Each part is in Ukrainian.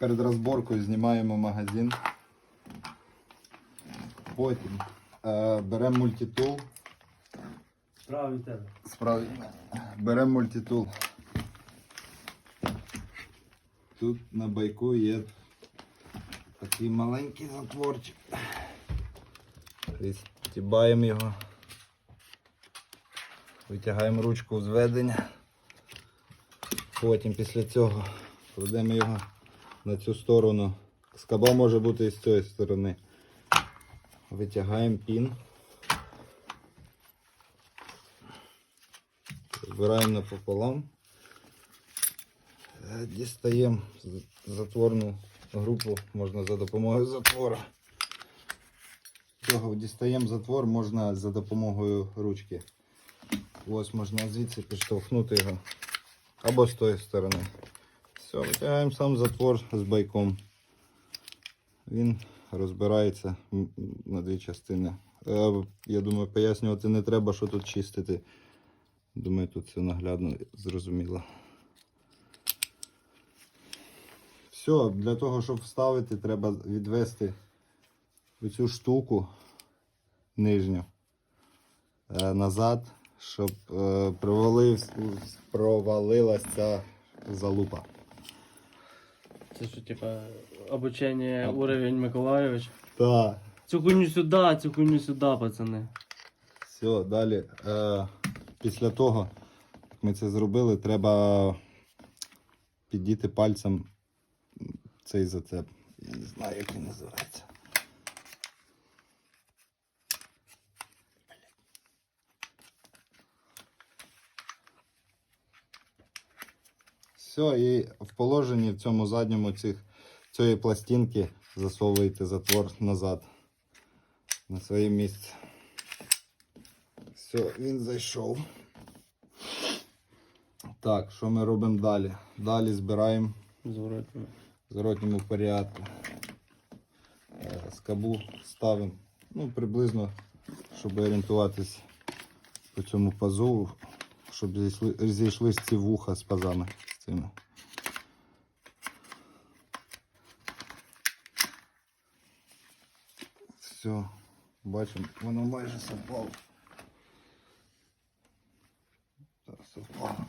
перед розборкою знімаємо магазин. Потім е, беремо мультитул. Справа від тебе. Справді. Беремо мультитул. Тут на байку є такий маленький затворчик. Стібаємо його. Витягаємо ручку зведення. Потім після цього кладемо його на цю сторону. Скаба може бути і з цієї сторони. Витягаємо пін. Збираємо напополам. Е, Дістаємо затворну групу, можна за допомогою затвора. Цього дістаємо затвор, можна за допомогою ручки. Ось можна звідси підштовхнути його. Або з тої сторони. Все, витягаємо сам затвор з байком. Він розбирається на дві частини. Е, Я думаю, пояснювати не треба, що тут чистити. Думаю, тут все наглядно зрозуміло. Все, для того, щоб вставити, треба відвести оцю штуку нижню е, назад, щоб е, провалив, провалилась ця залупа. Це що, типа, обучення уровень Миколаєвич. Так. Цю хуйню сюди, цю хуйню сюди, пацани. Все, далі. Е, після того, як ми це зробили, треба підійти пальцем цей зацеп. Я не знаю, як він називається. Все, і в положенні в цьому задньому цих, цієї пластинки засовуєте затвор назад на своє місце. Все, він зайшов. Так, що ми робимо далі? Далі збираємо в зворотньому порядку. Е, Скабу ставимо, ну, приблизно, щоб орієнтуватись по цьому пазу, щоб зійшли, зійшлись ці вуха з пазами. Цими. Все, бачимо, воно майже совпало. Так, совпало.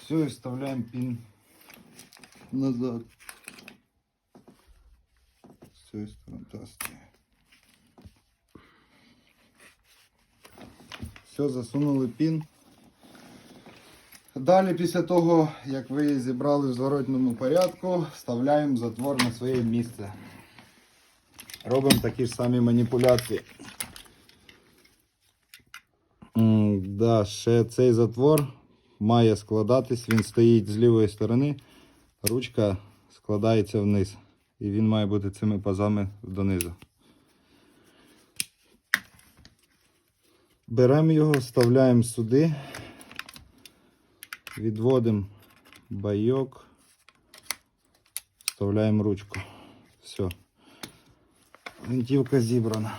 Все, и вставляем пин назад. Все, фантастика. Все, засунули пін. Далі, після того, як ви її зібрали в зворотному порядку, вставляємо затвор на своє місце. Робимо такі ж самі маніпуляції. М, Да, ще цей затвор має складатись, він стоїть з лівої сторони, ручка складається вниз. І він має бути цими пазами донизу. Беремо його, вставляємо сюди, відводимо байок, вставляємо ручку. Все. Гвинтівка зібрана.